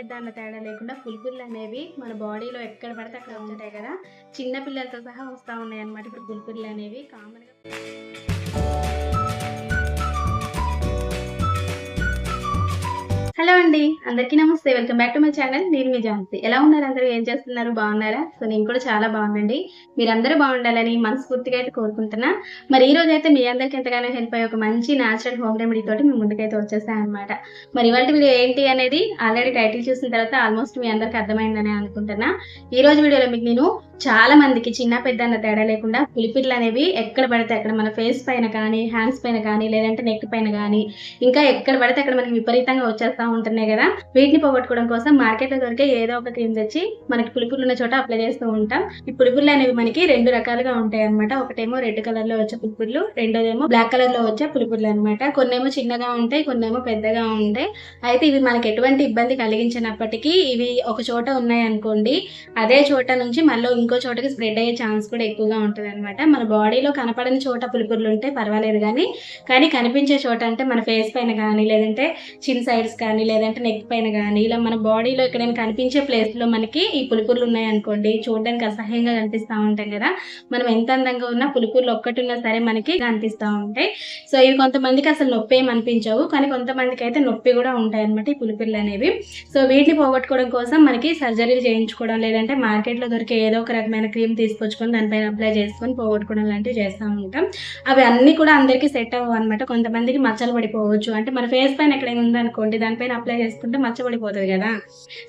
పెద్ద అన్న తేడా లేకుండా పులుపులు అనేవి మన బాడీలో ఎక్కడ పడితే అక్కడ ఉంటాయి కదా. చిన్న పిల్లలతో సహా వస్తూ ఉన్నాయి అనమాట ఇప్పుడు పులుపులు అనేవి కామన్గా. హలో అండి అందరికీ నమస్తే. Welcome back to my channel. నేను మీ జాన్సీ ఎలా ఉన్నారు అందరూ? ఏం చేస్తున్నారు? బాగున్నారా? సో నేను కూడా చాలా బాగుందండి మీరందరూ బాగుండాలని మనస్ఫూర్తిగా అయితే కోరుకుంటున్నా. మరి ఈ రోజు అయితే మీ అందరికీ ఎంతగానో హెల్ప్ అయ్యే ఒక మంచి న్యాచురల్ హోమ్ రెమెడీ తోటి మీ ముందుకైతే వచ్చేసాను మరి ఇవాళ వీడియో ఏంటి అనేది ఆల్రెడీ టైటిల్ చూసిన తర్వాత ఆల్మోస్ట్ మీ అందరికీ అర్థమైందని అనుకుంటున్నా. ఈ రోజు వీడియోలో మీకు నేను చాలా మందికి చిన్న పెద్ద అన్న తేడా లేకుండా పులిపిర్లు అనేవి ఎక్కడ పడితే అక్కడ మన ఫేస్ పైన కానీ హ్యాండ్స్ పైన కానీ లేదంటే నెక్ పైన కానీ ఇంకా ఎక్కడ పడితే అక్కడ మనకి విపరీతంగా వచ్చేస్తాం ఉంటున్నాయి కదా. వీటిని పోగొట్టుకోవడం కోసం మార్కెట్లో దొరికే ఏదో ఒక క్రీమ్ తెచ్చి మనకి పులిపులు ఉన్న చోట అప్లై చేస్తూ ఉంటాం. ఈ పులిపుర్లు అనేవి మనకి రెండు రకాలుగా ఉంటాయి అనమాట ఒకటేమో రెడ్ కలర్లో వచ్చే పులిపుర్లు రెండోదేమో బ్లాక్ కలర్లో వచ్చే పులిపుర్లు అనమాట కొన్నేమో చిన్నగా ఉంటాయి కొన్నేమో పెద్దగా ఉంటాయి. అయితే ఇవి మనకి ఎటువంటి ఇబ్బంది కలిగించినప్పటికీ ఇవి ఒక చోట ఉన్నాయి అనుకోండి అదే చోట నుంచి మళ్ళీ ఇంకో చోటకి స్ప్రెడ్ అయ్యే ఛాన్స్ కూడా ఎక్కువగా ఉంటుంది అనమాట మన బాడీలో కనపడని చోట పులిపుర్లు ఉంటే పర్వాలేదు కానీ కానీ కనిపించే చోట అంటే మన ఫేస్ పైన కానీ లేదంటే చిన్ సైడ్స్ కానీ లేదంటే నెక్ పైన కానీ ఇలా మన బాడీలో ఎక్కడైనా కనిపించే ప్లేస్లో మనకి ఈ పులిపుర్లు ఉన్నాయి అనుకోండి చూడడానికి అసహ్యంగా కనిపిస్తూ ఉంటాయి కదా. మనం ఎంత అందంగా ఉన్నా పులిపుర్లు ఒక్కటి ఉన్నా సరే మనకి కనిపిస్తూ ఉంటాయి. సో ఇవి కొంతమందికి అసలు నొప్పి ఏం అనిపించవు కానీ కొంతమందికి అయితే నొప్పి కూడా ఉంటాయి అనమాట ఈ పులిపిర్లు అనేవి. సో వీటిని పోగొట్టుకోవడం కోసం మనకి సర్జరీలు చేయించుకోవడం లేదంటే మార్కెట్లో దొరికే ఏదో ఒక రకమైన క్రీమ్ తీసుకొచ్చుకొని దానిపైన అప్లై చేసుకొని పోగొట్టుకోవడం లాంటివి చేస్తూ ఉంటాం. అవి అన్ని కూడా అందరికీ సెట్ అవ్వవు అనమాట కొంతమందికి మచ్చలు పడిపోవచ్చు. అంటే మన ఫేస్ పైన ఎక్కడైనా ఉందనుకోండి దానిపైన అప్లై చేసుకుంటే మచ్చబడిపోతుంది కదా.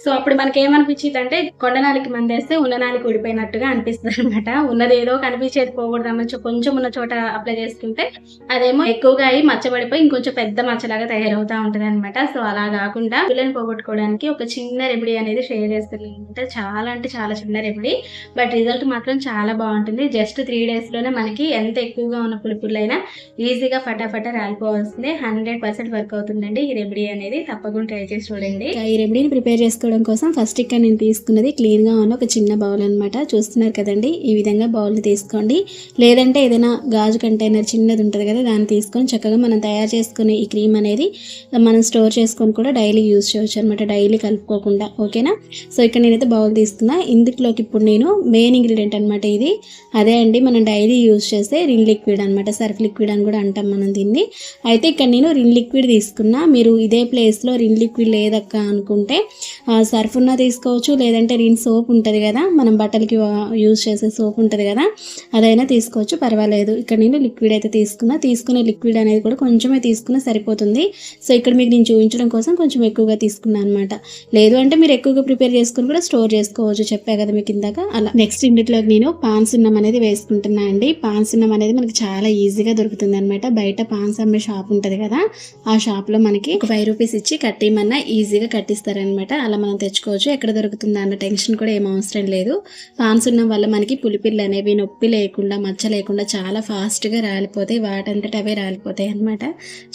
సో అప్పుడు మనకి ఏమనిపించింది అంటే కొండనాలికి మందేస్తే ఉన్ననాలికి ఊడిపోయినట్టుగా అనిపిస్తుంది అనమాట ఉన్నది ఏదో కనిపించేది పోకూడదు కొంచెం ఉన్న చోట అప్లై చేసుకుంటే అదేమో ఎక్కువగా అయ్యి మచ్చబడిపోయి ఇంకొంచెం పెద్ద మచ్చలాగా తయారవుతా ఉంటది అనమాట సో అలా కాకుండా పిల్లని పోగొట్టుకోవడానికి ఒక చిన్న రెమెడీ అనేది షేర్ చేస్తుంది అనమాట చాలా అంటే చాలా చిన్న రెమెడీ. బట్ రిజల్ట్ మాత్రం చాలా బాగుంటుంది. జస్ట్ త్రీ డేస్లోనే మనకి ఎంత ఎక్కువగా ఉన్న పులుపులైనా ఈజీగా ఫటాఫట రాలిపోవాల్సిందే. హండ్రెడ్ పర్సెంట్ వర్క్ అవుతుందండి ఈ రెమెడీ అనేది. తప్పకుండా ట్రై చేసి చూడండి. ఈ రెమెడీని ప్రిపేర్ చేసుకోవడం కోసం ఫస్ట్ ఇక్కడ నేను తీసుకున్నది క్లీన్గా ఉన్న ఒక చిన్న బౌల్ అనమాట చూస్తున్నారు కదండి? ఈ విధంగా బౌల్ తీసుకోండి. లేదంటే ఏదైనా గాజు కంటైనర్ చిన్నది ఉంటుంది కదా దాన్ని తీసుకొని చక్కగా మనం తయారు చేసుకునే ఈ క్రీమ్ అనేది మనం స్టోర్ చేసుకొని కూడా డైలీ యూజ్ చేయొచ్చు అనమాట డైలీ కలుపుకోకుండా ఓకేనా సో ఇక్కడ నేనైతే బౌల్ తీసుకున్నా. ఇందులోకి ఇప్పుడు నేను మెయిన్ ఇంగ్రీడియంట్ అనమాట ఇది. అదే అండి మనం డైలీ యూజ్ చేసే రిన్ లిక్విడ్ అనమాట సర్ఫ్ లిక్విడ్ అని కూడా అంటాం మనం దీన్ని. అయితే ఇక్కడ నేను రిన్ లిక్విడ్ తీసుకున్నా. మీరు ఇదే ప్లేస్లో రిన్ లిక్విడ్ లేదక్క అనుకుంటే సర్ఫ్ ఉన్నా తీసుకోవచ్చు లేదంటే రిన్ సోప్ ఉంటుంది కదా మనం బట్టలకి యూజ్ చేసే సోప్ ఉంటుంది కదా అదైనా తీసుకోవచ్చు పర్వాలేదు. ఇక్కడ నేను లిక్విడ్ అయితే తీసుకున్నా తీసుకునే లిక్విడ్ అనేది కూడా కొంచెమే తీసుకున్నా సరిపోతుంది. సో ఇక్కడ మీకు నేను చూపించడం కోసం కొంచెం ఎక్కువగా తీసుకున్నాను అనమాట లేదు అంటే మీరు ఎక్కువగా ప్రిపేర్ చేసుకుని కూడా స్టోర్ చేసుకోవచ్చు చెప్పా కదా మీకు ఇందాక అలా. నెక్స్ట్ ఇంటిలోకి నేను పాన్ సున్నం అనేది వేసుకుంటున్నా అండి. పాన్ సున్నం అనేది మనకి చాలా ఈజీగా దొరుకుతుంది అనమాట బయట పాన్స్ అమ్మే షాప్ ఉంటుంది కదా ఆ షాప్లో మనకి ఒక ఫైవ్ రూపీస్ ఇచ్చి కట్టేయమన్నా ఈజీగా కట్టిస్తారనమాట అలా మనం తెచ్చుకోవచ్చు. ఎక్కడ దొరుకుతుందా అన్న టెన్షన్ కూడా ఏం అవసరం లేదు. పాన్స్ ఉండడం వల్ల మనకి పులిపిల్లు అనేవి నొప్పి లేకుండా మచ్చ లేకుండా చాలా ఫాస్ట్గా రాలిపోతాయి. వాటంతట అవే రాలిపోతాయి అనమాట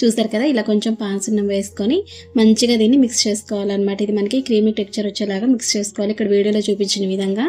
చూసారు కదా? ఇలా కొంచెం పాన్స్ ఉన్నం వేసుకొని మంచిగా దీన్ని మిక్స్ చేసుకోవాలన్నమాట. ఇది మనకి క్రీమీ టెక్చర్ వచ్చేలాగా మిక్స్ చేసుకోవాలి. ఇక్కడ వీడియోలో చూపించిన విధంగా.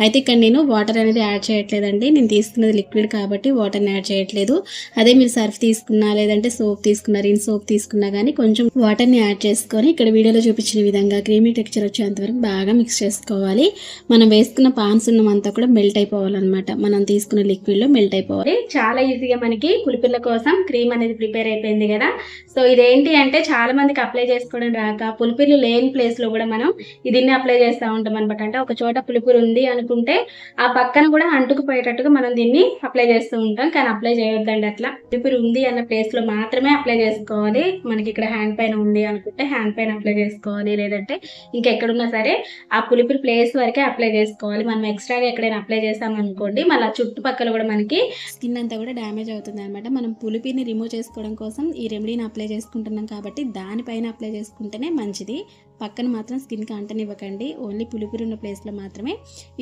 అయితే ఇక్కడ నేను వాటర్ అనేది యాడ్ చేయట్లేదండి. నేను తీసుకున్నది లిక్విడ్ కాబట్టి వాటర్ని యాడ్ చేయట్లేదు. అదే మీరు సర్ఫ్ తీసుకున్నా లేదంటే సోప్ తీసుకున్నా రిన్ సోప్ తీసుకున్నా కానీ కొంచెం వాటర్ని యాడ్ చేసుకొని ఇక్కడ వీడియోలో చూపించిన విధంగా క్రీమీ టెక్చర్ వచ్చేంత వరకు బాగా మిక్స్ చేసుకోవాలి. మనం వేసుకున్న పాన్స్ ఉన్నమంతా కూడా మెల్ట్ అయిపోవాలన్నమాట. మనం తీసుకున్న లిక్విడ్లో మెల్ట్ అయిపోవాలి. చాలా ఈజీగా మనకి పులిపిల్ల కోసం క్రీమ్ అనేది ప్రిపేర్ అయిపోయింది కదా. సో ఇదేంటి అంటే చాలా మందికి అప్లై చేసుకోవడం రాక పులిపిల్లు లేని ప్లేస్లో కూడా మనం దీన్ని అప్లై చేస్తూ ఉంటాం అనమాట అంటే ఒక చోట పులిపురు ఉంది అనుకుంటే ఆ పక్కన కూడా అంటుకుపోయేటట్టుగా మనం దీన్ని అప్లై చేస్తూ ఉంటాం. కానీ అప్లై చేయొద్దండి అట్లా. పులిపురు ఉంది అన్న ప్లేస్లో మాత్రమే అప్లై చేసుకోవాలి. మనకి ఇక్కడ హ్యాండ్ పైన ఉంది అనుకుంటే. హ్యాండ్ పైన అప్లై చేసుకోవాలి లేదంటే ఇంకెక్కడున్నా సరే ఆ పులిపురు ప్లేస్ వరకే అప్లై చేసుకోవాలి. మనం ఎక్స్ట్రాగా ఎక్కడైనా అప్లై చేసామనుకోండి మళ్ళీ చుట్టుపక్కల కూడా మనకి స్కిన్ అంతా కూడా డ్యామేజ్ అవుతుంది అనమాట మనం పులిపిని రిమూవ్ చేసుకోవడం కోసం ఈ రెమెడీని అప్లై చేసుకుంటున్నాం కాబట్టి దానిపైన అప్లై చేసుకుంటేనే మంచిది. పక్కన మాత్రం స్కిన్కి అంటనివ్వకండి. ఓన్లీ పులిపిరి ఉన్న ప్లేస్లో మాత్రమే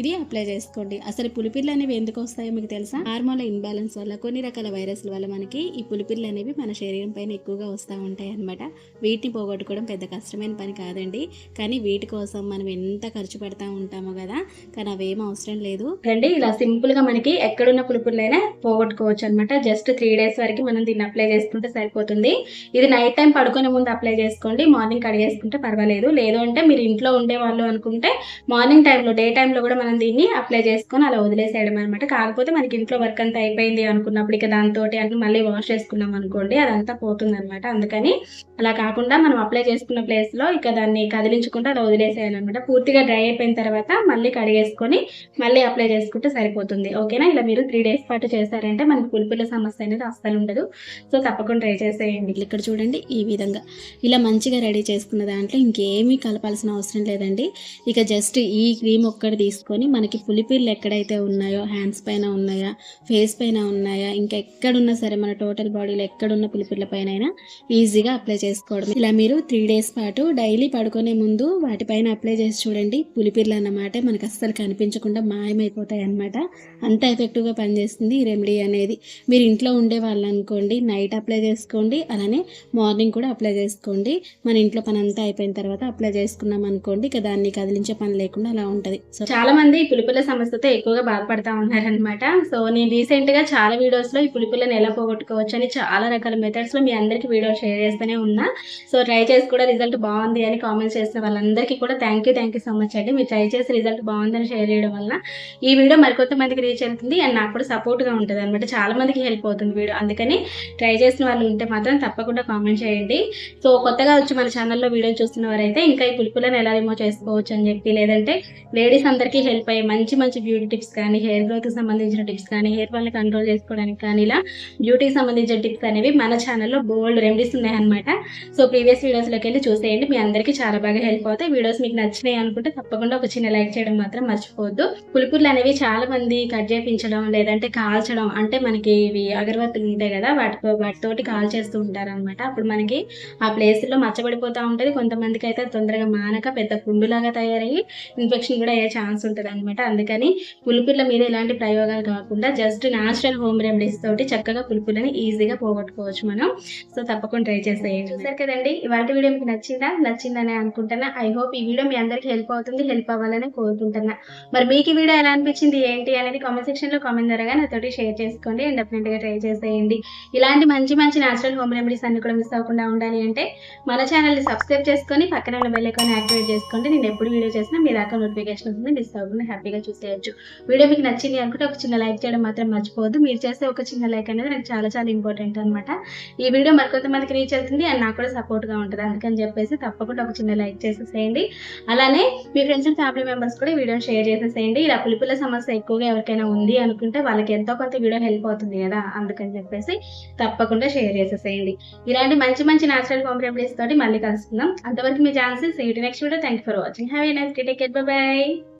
ఇది అప్లై చేసుకోండి. అసలు పులిపిర్లు అనేవి ఎందుకు వస్తాయో మీకు తెలుసా? హార్మోన్ ఇన్బ్యాలెన్స్ వల్ల కొన్ని రకాల వైరస్ల వల్ల మనకి ఈ పులిపిర్లు అనేవి మన శరీరం పైన ఎక్కువగా వస్తూ ఉంటాయి అనమాట వీటిని పెట్టుకోవడం పెద్ద కష్టమైన పని కాదండి. కానీ వీటి కోసం మనం ఎంత ఖర్చు పెడతా ఉంటామో కదా. కానీ అవేం అవసరం లేదు. అండి ఇలా సింపుల్గా మనకి ఎక్కడున్న పులుపులైనా పోగొట్టుకోవచ్చు అనమాట జస్ట్ త్రీ డేస్ వరకు మనం దీన్ని అప్లై చేసుకుంటే సరిపోతుంది. ఇది నైట్ టైం పడుకునే ముందు అప్లై చేసుకోండి. మార్నింగ్ కడిగేసుకుంటే పర్వాలేదు. లేదు అంటే మీరు ఇంట్లో ఉండే వాళ్ళు అనుకుంటే మార్నింగ్ టైంలో డే టైంలో కూడా మనం దీన్ని అప్లై చేసుకొని అలా వదిలేసేయడం అనమాట కాకపోతే మనకి ఇంట్లో వర్క్ అంతా అయిపోయింది అనుకున్నప్పుడు ఇక దాంతో అంటే మళ్ళీ వాష్ చేసుకున్నాం అనుకోండి అదంతా పోతుంది అనమాట అందుకని అలా కాకుండా మనం అప్లై చేసుకున్న ప్లేస్లో ఇక దాన్ని కదిలించుకుంటూ అలా వదిలేసేయాలన్నమాట. పూర్తిగా డ్రై అయిపోయిన తర్వాత మళ్ళీ కడిగేసుకొని మళ్ళీ అప్లై చేసుకుంటే సరిపోతుంది. ఓకేనా ఇలా మీరు త్రీ డేస్ పాటు చేశారంటే మనకి పులిపిల్ల సమస్య అనేది అస్సలు ఉండదు. సో తప్పకుండా ట్రై చేసేయండి. ఇక్కడ చూడండి ఈ విధంగా. ఇలా మంచిగా రెడీ చేసుకున్న దాంట్లో ఇంకేమీ కలపాల్సిన అవసరం లేదండి. ఇక జస్ట్ ఈ క్రీమ్ ఒక్కటి తీసుకొని మనకి పులిపిల్లు ఎక్కడైతే ఉన్నాయో హ్యాండ్స్ పైన ఉన్నాయా ఫేస్ పైన ఉన్నాయా ఇంకా ఎక్కడున్నా సరే మన టోటల్ బాడీలో ఎక్కడున్న పులిపిల్ల పైన అయినా ఈజీగా అప్లై చేసుకోవడం ఇలా మీరు త్రీ డేస్ పాటు డైలీ పడుకునే ముందు వాటిపైన అప్లై చేసి చూడండి. పులిపిర్లు అన్నమాట మనకు అస్సలు కనిపించకుండా మాయమైపోతాయి అన్నమాట. అంత ఎఫెక్టివ్గా పనిచేస్తుంది ఈ రెమెడీ అనేది. మీరు ఇంట్లో ఉండే వాళ్ళు అనుకోండి నైట్ అప్లై చేసుకోండి అలానే మార్నింగ్ కూడా అప్లై చేసుకోండి. మన ఇంట్లో పని అంతా అయిపోయిన తర్వాత అప్లై చేసుకున్నాం అనుకోండి ఇక దాన్ని కదిలించే పని లేకుండా అలా ఉంటుంది. సో చాలా మంది ఈ పులిపిల్ల సమస్యతో ఎక్కువగా బాధపడతా ఉన్నారనమాట సో నేను రీసెంట్గా చాలా వీడియోస్లో ఈ పులిపిల్లని ఎలా పోగొట్టుకోవచ్చు అని చాలా రకాల మెథడ్స్లో మీ అందరికీ వీడియో షేర్ చేస్తూనే ఉన్నా. సో ట్రై చేసి కూడా రిజల్ట్ బాగుంది అని కామెంట్స్ చేసిన వాళ్ళందరికీ కూడా thank you thank you so much అండి. మీరు ట్రై చేసి రిజల్ట్ బాగుందని షేర్ చేయడం వల్ల ఈ వీడియో మరికొంత మందికి రీచ్ అవుతుంది అండ్ నాకు కూడా సపోర్ట్గా ఉంటుంది అనమాట చాలా మందికి హెల్ప్ అవుతుంది వీడియో అందుకని ట్రై చేసిన వాళ్ళు ఉంటే మాత్రం తప్పకుండా కామెంట్ చేయండి. సో కొత్తగా వచ్చి మన ఛానల్లో వీడియో చూస్తున్న వారైతే ఇంకా ఈ పులిపులను ఎలా రిమూవ్ చేసుకోవచ్చు అని చెప్పి లేదంటే లేడీస్ అందరికీ హెల్ప్ అయ్యే మంచి మంచి బ్యూటీ టిప్స్ కానీ హెయిర్ గ్రోత్ సంబంధించిన టిప్స్ కానీ హెయిర్ ఫాల్ని కంట్రోల్ చేసుకోవడానికి కానీ ఇలా బ్యూటీకి సంబంధించిన టిప్స్ అనేవి మన ఛానల్లో బోల్డ్ రెమెడీస్ ఉన్నాయన్నమాట. సో ప్రీవియస్ వీడియోస్లోకి వెళ్ళి చూసేయండి. మీ అందరికీ చాలా బాగా హెల్ప్ అవుతాయి. వీడియోస్ మీకు నచ్చినాయి అనుకుంటే తప్పకుండా ఒక చిన్న లైక్ చేయడం మాత్రం మర్చిపోవద్దు. పులిపుర్లు అనేవి చాలా మంది కట్ చేయించడం లేదంటే కాల్చడం అంటే మనకి ఇవి అగరబత్తులు ఉంటాయి కదా వాటితో వాటితోటి కాల్ చేస్తూ ఉంటారు అనమాట అప్పుడు మనకి ఆ ప్లేస్లో మచ్చబడిపోతూ ఉంటుంది. కొంతమందికి అయితే తొందరగా మానక పెద్ద పుండులాగా తయారయ్యి ఇన్ఫెక్షన్ కూడా అయ్యే ఛాన్స్ ఉంటుంది అనమాట అందుకని పులిపుర్ల మీద ఎలాంటి ప్రయోగాలు కాకుండా జస్ట్ న్యాచురల్ హోమ్ రెమెడీస్ తోటి చక్కగా పులిపిల్లని ఈజీగా పోగొట్టుకోవచ్చు మనం. సో తప్పకుండా ట్రై చేసేయండి. చూసారు కదండి ఇవాళ వీడియో మీకు నచ్చిందా? నచ్చిందని అనుకుంటున్నా. ఐ హోప్ ఈ వీడియో మీ అందరికీ హెల్ప్ అవుతుంది హెల్ప్ అవ్వాలని కోరుకుంటున్నా. మరి మీకు ఈ వీడియో ఎలా అనిపించింది ఏంటి అనేది కామెంట్ సెక్షన్లో కామెంట్ ద్వారా నాతోటి షేర్ చేసుకోండి అండ్గా ట్రై చేసేయండి. ఇలాంటి మంచి మంచి న్యాచురల్ హోమ్ రెమెడీస్ అన్ని కూడా మిస్ అవ్వకుండా ఉండాలి అంటే మన ఛానల్ని సబ్స్క్రైబ్ చేసుకొని పక్కన ఉన్న బెల్ ఐకాన్ యాక్టివేట్ చేసుకోండి నేను ఎప్పుడు వీడియో చేసినా మీ దాకా నోటిఫికేషన్ ఉంటుంది మిస్ అవ్వకుండా హ్యాపీగా చూసేయచ్చు. వీడియో మీకు నచ్చింది అనుకుంటే ఒక చిన్న లైక్ చేయడం మాత్రం మర్చిపోవద్దు. మీరు చేస్తే ఒక చిన్న లైక్ అనేది నాకు చాలా చాలా ఇంపార్టెంట్ అనమాట ఈ వీడియో మరికొంతమందికి రీచ్ అవుతుంది అండ్ నాకు కూడా సపోర్ట్గా ఉంటుంది. అందుకని చెప్పేసి తప్పకుండా ఒక చిన్న లైక్ చేసేసేయండి. అలానే మీ ఫ్రెండ్స్ అండ్ ఫ్యామిలీ మెంబర్స్ కూడా ఈ వీడియో షేర్ చేసేసేయండి. ఇలా పులిపుల సమస్య ఎక్కువగా ఎవరికైనా ఉంది అనుకుంటే వాళ్ళకి ఎంతో కొంత వీడియో హెల్ప్ అవుతుంది కదా అందుకని చెప్పేసి తప్పకుండా షేర్ చేసేసేయండి. ఇలాంటి మంచి మంచి న్యాచురల్ హోమ్ రెమెడీస్ తోటి మళ్ళీ కలుసుకుందాం. అంతవరకు మీ chances next video thank for watching have a nice day take bye